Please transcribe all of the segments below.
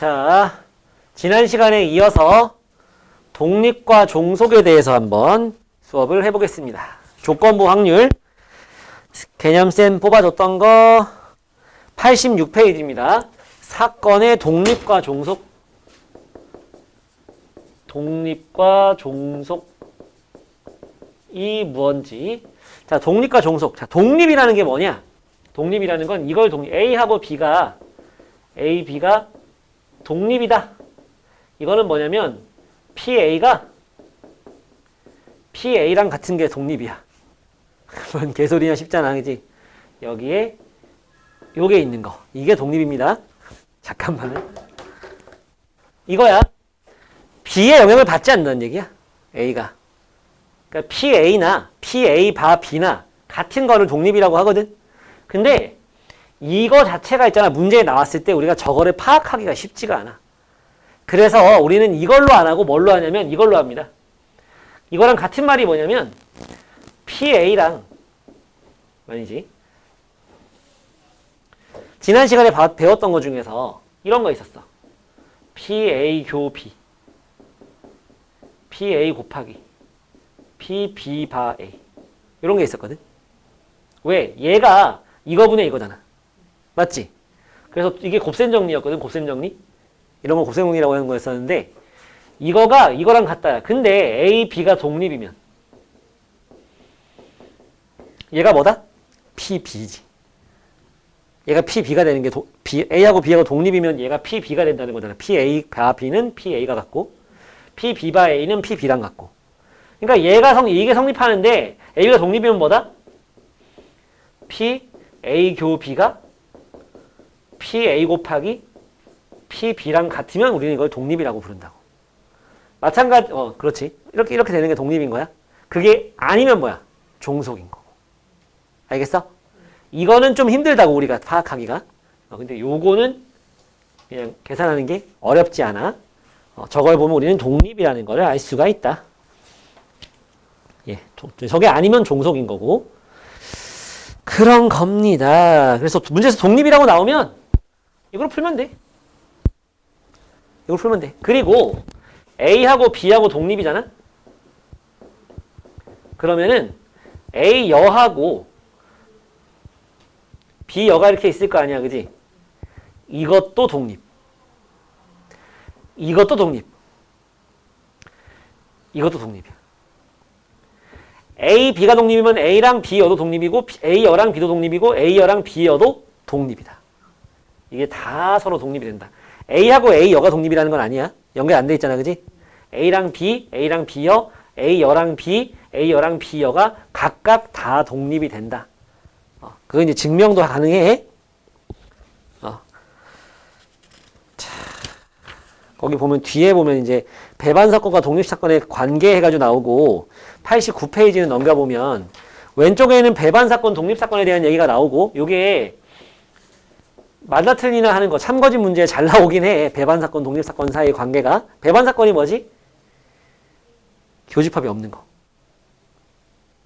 자, 지난 시간에 이어서 독립과 종속에 대해서 한번 수업을 해보겠습니다. 조건부 확률. 개념쌤 뽑아줬던 거 86페이지입니다. 사건의 독립과 종속. 독립과 종속이 무언지. 자 독립과 종속. 자 독립이라는 게 뭐냐? 독립이라는 건 이걸 독립 A하고 B가 A, B가 독립이다. 이거는 뭐냐면 PA가 PA랑 같은 게 독립이야. 뭔 개소리냐 싶잖아 그지? 여기에 요게 있는 거. 이게 독립입니다. 잠깐만요. 이거야. B의 영향을 받지 않는다는 얘기야 A가. 그러니까 PA나 PA 바 B나 같은 거를 독립이라고 하거든. 근데 이거 자체가 있잖아. 문제에 나왔을 때 우리가 저거를 파악하기가 쉽지가 않아. 그래서 우리는 이걸로 안 하고 뭘로 하냐면 이걸로 합니다. 이거랑 같은 말이 뭐냐면 PA랑 아니지? 지난 시간에 바- 배웠던 것 중에서 이런 거 있었어. PA 교 B PA 곱하기 PB 바 A. 이런 게 있었거든. 왜? 얘가 이거분의 이거잖아 맞지? 그래서 이게 곱셈 정리였거든 곱셈 정리 이런 거 곱셈 정리라고 하는 거였었는데 이거가 이거랑 같다야 근데 A, B가 독립이면 얘가 뭐다? PB지 얘가 PB가 되는 게 도, B, A하고 B하고 독립이면 얘가 PB가 된다는 거잖아 PA 바 B는 PA가 같고 PB 바 A는 PB랑 같고 그러니까 얘가 성 이게 성립하는데 A가 독립이면 뭐다? P A 교 B가 P A 곱하기 P B랑 같으면 우리는 이걸 독립이라고 부른다고. 마찬가지 어 그렇지 이렇게 이렇게 되는 게 독립인 거야. 그게 아니면 뭐야? 종속인 거고. 알겠어? 이거는 좀 힘들다고 우리가 파악하기가. 어, 근데 요거는 그냥 계산하는 게 어렵지 않아. 어, 저걸 보면 우리는 독립이라는 걸알 수가 있다. 예, 도- 저게 아니면 종속인 거고. 그런 겁니다. 그래서 문제에서 독립이라고 나오면 이걸 풀면 돼. 이걸 풀면 돼. 그리고 A하고 B하고 독립이잖아? 그러면은 A 여하고 B 여가 이렇게 있을 거 아니야, 그지? 이것도 독립. 이것도 독립. 이것도 독립이야. A, B가 독립이면 A랑 B 여도 독립이고 A 여랑 B도 독립이고 A 여랑 B 여도 독립이다. 이게 다 서로 독립이 된다. A하고 A 여가 독립이라는 건 아니야. 연결 안 돼 있잖아, 그지? A랑 B, A랑 B 여, A 여랑 B, A 여랑 B 여가 각각 다 독립이 된다. 어, 그거 이제 증명도 가능해. 어. 자, 거기 보면 뒤에 보면 이제 배반 사건과 독립 사건의 관계 해가지고 나오고 89페이지는 넘겨보면 왼쪽에는 배반 사건, 독립 사건에 대한 얘기가 나오고 요게 맞나 틀리나 하는 거 참거짓 문제에 잘 나오긴 해. 배반 사건, 독립 사건 사이의 관계가. 배반 사건이 뭐지? 교집합이 없는 거.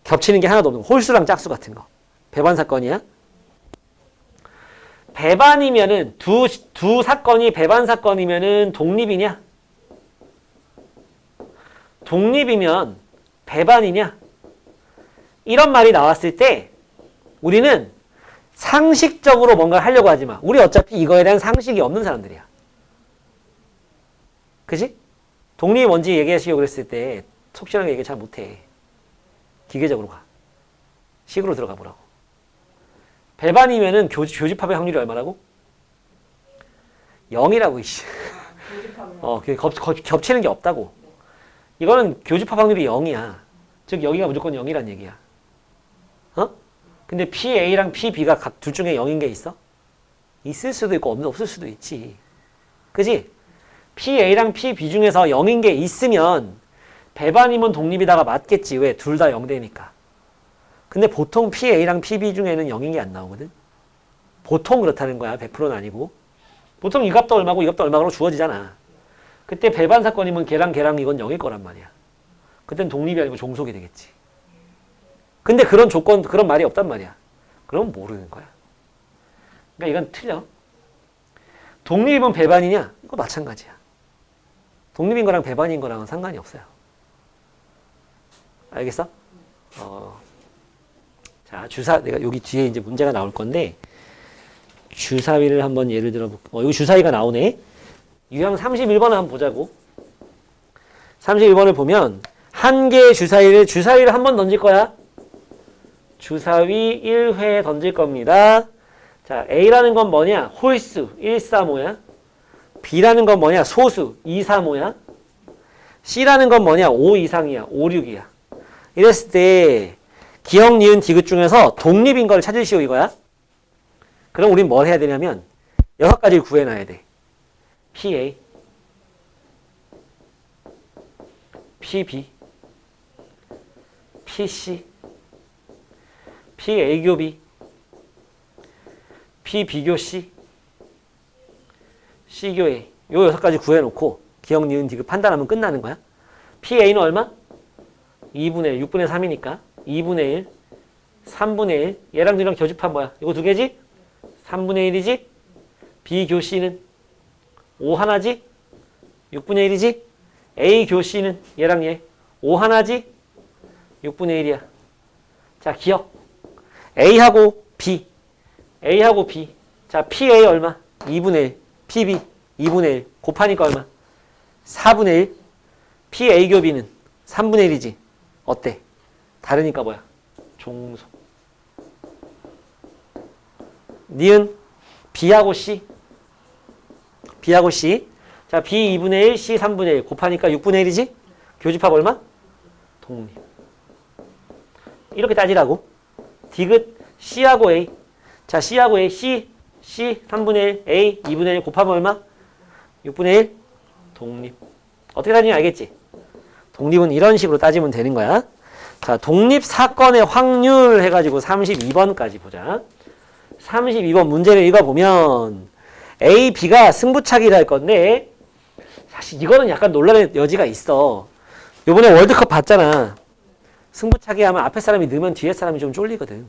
겹치는 게 하나도 없는 거. 홀수랑 짝수 같은 거. 배반 사건이야. 배반이면은 두, 두 사건이 배반 사건이면은 독립이냐? 독립이면 배반이냐? 이런 말이 나왔을 때 우리는 상식적으로 뭔가를 하려고 하지 마. 우리 어차피 이거에 대한 상식이 없는 사람들이야. 그지? 독립이 뭔지 얘기하시려고 그랬을 때 속시원하게 얘기 잘 못해. 기계적으로 가. 식으로 들어가 보라고. 배반이면은 교, 교집합의 확률이 얼마라고? 0이라고, 이씨. 어, 그 겹, 겹, 겹치는 게 없다고. 이거는 교집합 확률이 0이야. 즉, 여기가 무조건 0이란 얘기야. 어? 근데 PA랑 PB가 각 둘 중에 0인 게 있어? 있을 수도 있고 없- 없을 수도 있지. 그지? PA랑 PB 중에서 0인 게 있으면 배반이면 독립이다가 맞겠지. 왜? 둘 다0 되니까. 근데 보통 PA랑 PB 중에는 0인 게 안 나오거든. 보통 그렇다는 거야. 100%는 아니고. 보통 이 값도 얼마고 이 값도 얼마로 주어지잖아. 그때 배반 사건이면 걔랑 걔랑 이건 0일 거란 말이야. 그땐 독립이 아니고 종속이 되겠지. 근데 그런 조건, 그런 말이 없단 말이야. 그럼 모르는 거야. 그러니까 이건 틀려. 독립은 배반이냐? 이거 마찬가지야. 독립인 거랑 배반인 거랑은 상관이 없어요. 알겠어? 어. 자, 주사, 내가 여기 뒤에 이제 문제가 나올 건데, 주사위를 한번 예를 들어, 볼- 어, 여기 주사위가 나오네? 유형 31번을 한번 보자고. 31번을 보면, 한 개의 주사위를, 주사위를 한 번 던질 거야. 주사위 1회 던질 겁니다. 자, A라는 건 뭐냐? 홀수 1, 4, 5야. B라는 건 뭐냐? 소수 2, 3, 5야. C라는 건 뭐냐? 5 이상이야. 5, 6이야. 이랬을 때 기억, 니은, 디귿 중에서 독립인 걸 찾으시오 이거야. 그럼 우린 뭘 해야 되냐면 여섯 가지를 구해놔야 돼. PA, PB, PC, PA 교비, P 비교 C, C 교 A 요 여섯 가지 구해놓고 기억, 니은, 디귿 판단하면 끝나는 거야. PA는 얼마? 2분의 1, 6분의 3이니까 2분의 1, 3분의 1 얘랑 얘랑 교집합 뭐야? 이거 두 개지? 3분의 1이지? B 교 C는 5 하나지? 6분의 1이지? A 교 C는 얘랑 얘5 하나지? 6분의 1이야. 자, 기억. A하고 B. A하고 B. 자, PA 얼마? 2분의 1. PB 2분의 1. 곱하니까 얼마? 4분의 1. PA 교 B는 3분의 1이지. 어때? 다르니까 뭐야? 종소. 니은 B하고 C. B하고 C. 자, B 2분의 1, C 3분의 1. 곱하니까 6분의 1이지? 교집합 얼마? 독립. 이렇게 따지라고. 디귿 C하고 A. 자, C하고 A. C, C 3분의 1, A 2분의 1 곱하면 얼마? 6분의 1. 독립. 어떻게 따지는지 알겠지? 독립은 이런 식으로 따지면 되는 거야. 자, 독립 사건의 확률 해가지고 32번까지 보자. 32번 문제를 읽어보면 A, B가 승부차기를 할 건데 사실 이거는 약간 논란의 여지가 있어. 요번에 월드컵 봤잖아. 승부차기 하면 앞에 사람이 넣으면 뒤에 사람이 좀 쫄리거든.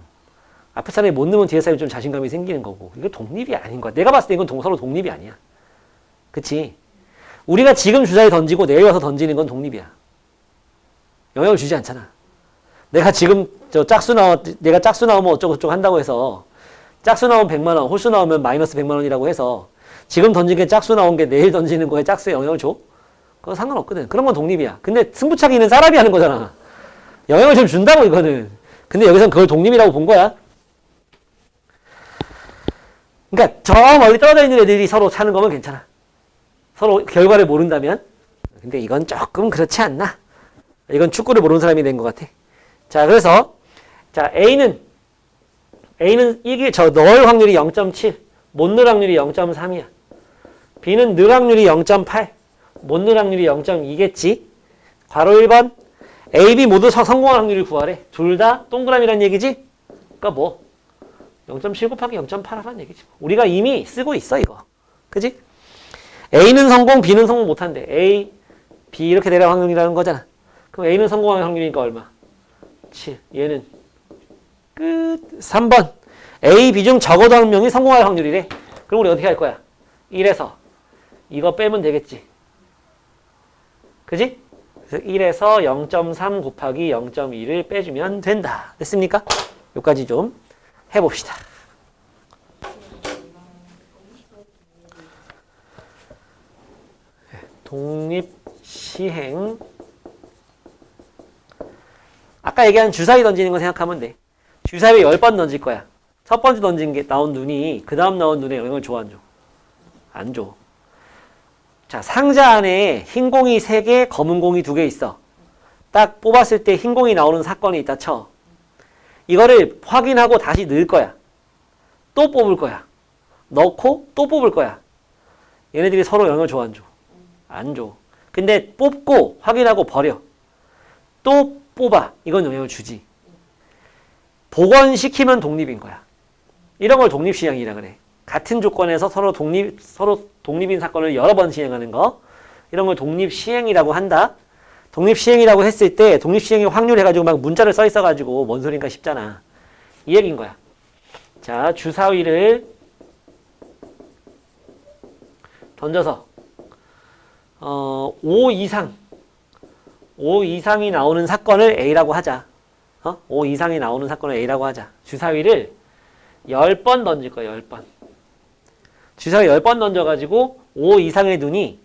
앞에 사람이 못 넣으면 뒤에 사람이 좀 자신감이 생기는 거고. 이거 독립이 아닌 거야. 내가 봤을 때 이건 동- 서로 독립이 아니야. 그치? 우리가 지금 주사위 던지고 내일 와서 던지는 건 독립이야. 영향을 주지 않잖아. 내가 지금 저 짝수 나왔, 내가 짝수 나오면 어쩌고저쩌고 한다고 해서 짝수 나오면 100만 원, 홀수 나오면 마이너스 100만 원이라고 해서 지금 던진 게 짝수 나온 게 내일 던지는 거에 짝수에 영향을 줘? 그건 상관없거든. 그런 건 독립이야. 근데 승부차기는 사람이 하는 거잖아. 영향을 좀 준다고 이거는. 근데 여기선 그걸 독립이라고 본 거야. 그러니까 저 멀리 떨어져 있는 애들이 서로 차는 거면 괜찮아. 서로 결과를 모른다면. 근데 이건 조금 그렇지 않나? 이건 축구를 모르는 사람이 된것 같아. 자, 그래서 자 A는 A는 이게 저 넣을 확률이 0.7, 못 넣을 확률이 0.3이야. B는 넣을 확률이 0.8, 못 넣을 확률이 0.2겠지. 괄호 1번 A, B 모두 서- 성공할 확률을 구하래. 둘 다 동그라미란 얘기지? 그러니까 뭐 0.7 곱하기 0.8 하라는 얘기지. 우리가 이미 쓰고 있어 이거. 그지? A는 성공, B는 성공 못한대. A, B 이렇게 내려갈 확률이라는 거잖아. 그럼 A는 성공할 확률이니까 얼마? 7. 얘는 끝. 3번. A, B 중 적어도 한 명이 성공할 확률이래. 그럼 우리 어떻게 할 거야? 1에서 이거 빼면 되겠지. 그지? 그래서 1에서 0.3 곱하기 0.2를 빼주면 된다. 됐습니까? 여기까지 좀 해봅시다. 독립 시행 아까 얘기한 주사위 던지는 거 생각하면 돼. 주사위 10번 던질 거야. 첫 번째 던진 게 나온 눈이 그 다음 나온 눈에 영향을 줘 안 줘? 안 줘. 자 상자 안에 흰 공이 3개 검은 공이 2개 있어. 딱 뽑았을 때 흰 공이 나오는 사건이 있다 쳐. 이거를 확인하고 다시 넣을 거야. 또 뽑을 거야. 넣고 또 뽑을 거야. 얘네들이 서로 영향을 줘안 줘? 안 줘. 근데 뽑고 확인하고 버려. 또 뽑아. 이건 영향을 주지. 복원시키면 독립인 거야. 이런 걸 독립시행이라 그래. 같은 조건에서 서로 독립, 서로 독립인 사건을 여러 번 시행하는 거. 이런 걸 독립 시행이라고 한다. 독립 시행이라고 했을 때 독립 시행의 확률 해가지고 막 문자를 써 있어가지고 뭔 소린가 싶잖아. 이 얘기인 거야. 자, 주사위를 던져서 어, 5 이상 5 이상이 나오는 사건을 A라고 하자. 어? 5 이상이 나오는 사건을 A라고 하자. 주사위를 10번 던질 거야, 10번. 주사위 10번 던져가지고 5 이상의 눈이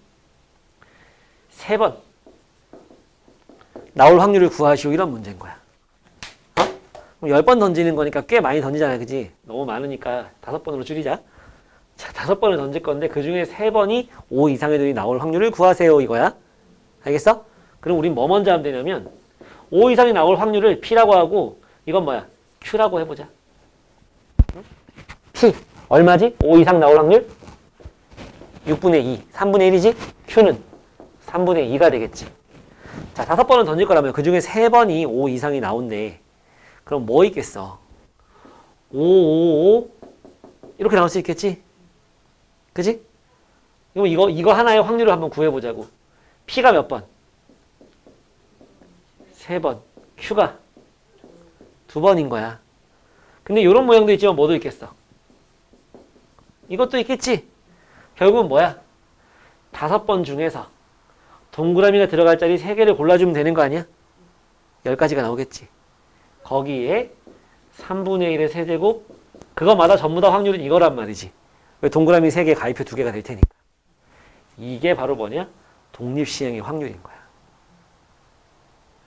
3번 나올 확률을 구하시오. 이런 문제인 거야. 어? 그럼 10번 던지는 거니까 꽤 많이 던지잖아. 그지? 너무 많으니까 5번으로 줄이자. 자, 5번을 던질 건데 그 중에 3번이 5 이상의 눈이 나올 확률을 구하세요. 이거야. 알겠어? 그럼 우린 뭐 먼저 하면 되냐면 5 이상이 나올 확률을 P라고 하고 이건 뭐야? Q라고 해보자. P 얼마지? 5 이상 나올 확률? 6분의 2, 3분의 1이지? Q는 3분의 2가 되겠지. 자, 다섯 번은 던질 거라면 그 중에 세 번이 5 이상이 나온대. 그럼 뭐 있겠어? 5, 5, 5 이렇게 나올 수 있겠지? 그지? 그럼 이거 이거 하나의 확률을 한번 구해보자고. P가 몇 번? 세 번. Q가 두 번인 거야. 근데 이런 모양도 있지만 뭐도 있겠어? 이것도 있겠지? 결국은 뭐야? 다섯 번 중에서 동그라미가 들어갈 자리 세 개를 골라주면 되는 거 아니야? 열 가지가 나오겠지. 거기에 3분의 1의 세제곱 그거마다 전부 다 확률은 이거란 말이지. 왜 동그라미 세개 가입표 두개가 될 테니까. 이게 바로 뭐냐? 독립시행의 확률인 거야.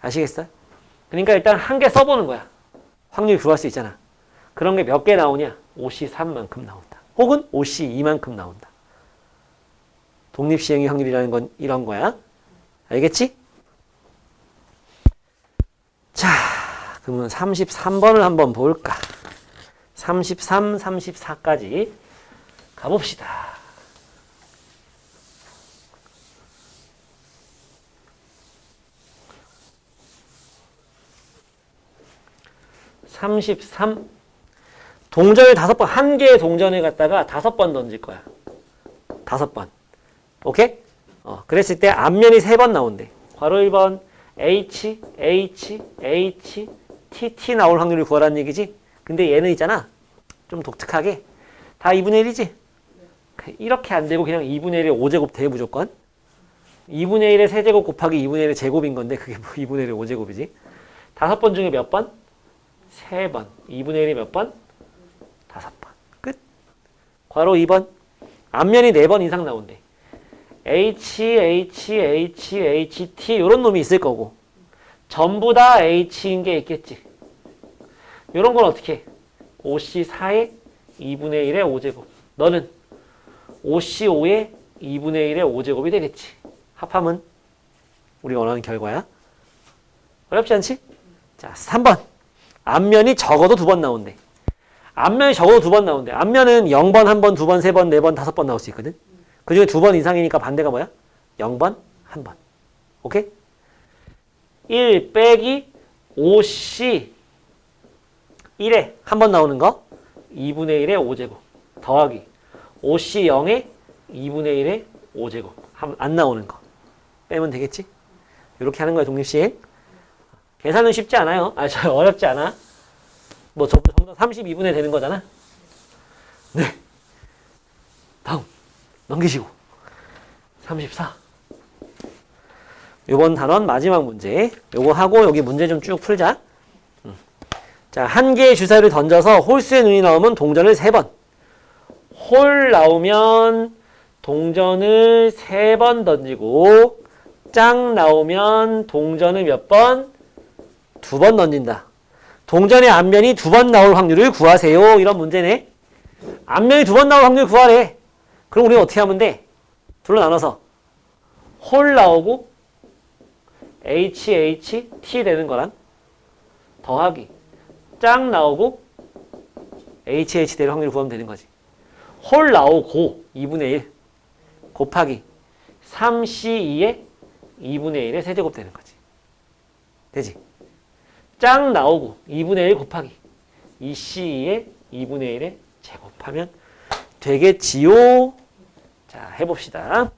아시겠어요? 그러니까 일단 한 개 써보는 거야. 확률 구할 수 있잖아. 그런 게 몇 개 나오냐? 5C 3만큼 나온다. 혹은 5C 2만큼 나온다. 독립시행의 확률이라는 건 이런 거야. 알겠지? 자, 그러면 33번을 한번 볼까? 33, 34까지 가봅시다. 삼십삼 동전을 다섯 번, 한 개의 동전을 갖다가 다섯 번 던질 거야. 다섯 번. 오케이? 어, 그랬을 때 앞면이 세 번 나온대. 괄호 1번 H, H, H, T, T 나올 확률을 구하라는 얘기지? 근데 얘는 있잖아. 좀 독특하게. 다 2분의 1이지? 이렇게 안 되고 그냥 2분의 1의 5제곱 돼 무조건. 2분의 1의 세제곱 곱하기 2분의 1의 제곱인 건데 그게 뭐 2분의 1의 5제곱이지? 다섯 번 중에 몇 번? 세 번. 2분의 1이 몇 번? 괄호 2번. 앞면이 네번 이상 나온대. H, H, H, H, T 이런 놈이 있을 거고 전부 다 H인 게 있겠지. 이런 건 어떻게 해? 5C4의 2분의 1의 5제곱. 너는 5C5의 2분의 1의 5제곱이 되겠지. 합하면 우리가 원하는 결과야. 어렵지 않지? 자, 3번. 앞면이 적어도 두 번 나온대. 앞면이 적어도 두 번 나온대. 앞면은 0번, 1번, 2번, 3번, 4번, 5번 나올 수 있거든. 그 중에 두 번 이상이니까 반대가 뭐야? 0번, 1번. 오케이? 1 빼기 5C 1에 한 번 나오는 거 2분의 1의 5제곱 더하기 5C 0에 2분의 1의 5제곱 한- 안 나오는 거 빼면 되겠지? 이렇게 하는 거야 독립시행 계산은 쉽지 않아요 아, 저 어렵지 않아 뭐전 부 전부 다 32분의 되는 거잖아 네 다음 넘기시고 34 요번 단원 마지막 문제 요거 하고 여기 문제 좀 쭉 풀자 음. 자, 한 개의 주사위를 던져서 홀수의 눈이 나오면 동전을 세 번. 홀 나오면 동전을 세번 던지고 짱 나오면 동전을 몇 번? 두 번 던진다. 동전의 앞면이 두 번 나올 확률을 구하세요. 이런 문제네. 앞면이 두 번 나올 확률 구하래. 그럼 우리는 어떻게 하면 돼? 둘로 나눠서 홀 나오고 H, H, T 되는 거랑 더하기 짱 나오고 HH 될 확률 구하면 되는 거지. 홀 나오고 2분의 1 곱하기 3C2의 2분의 1의 세제곱 되는 거지. 되지? 짱 나오고 2분의 1 곱하기 2C2의 2분의 1의 제곱하면 되겠지요? 자, 해봅시다.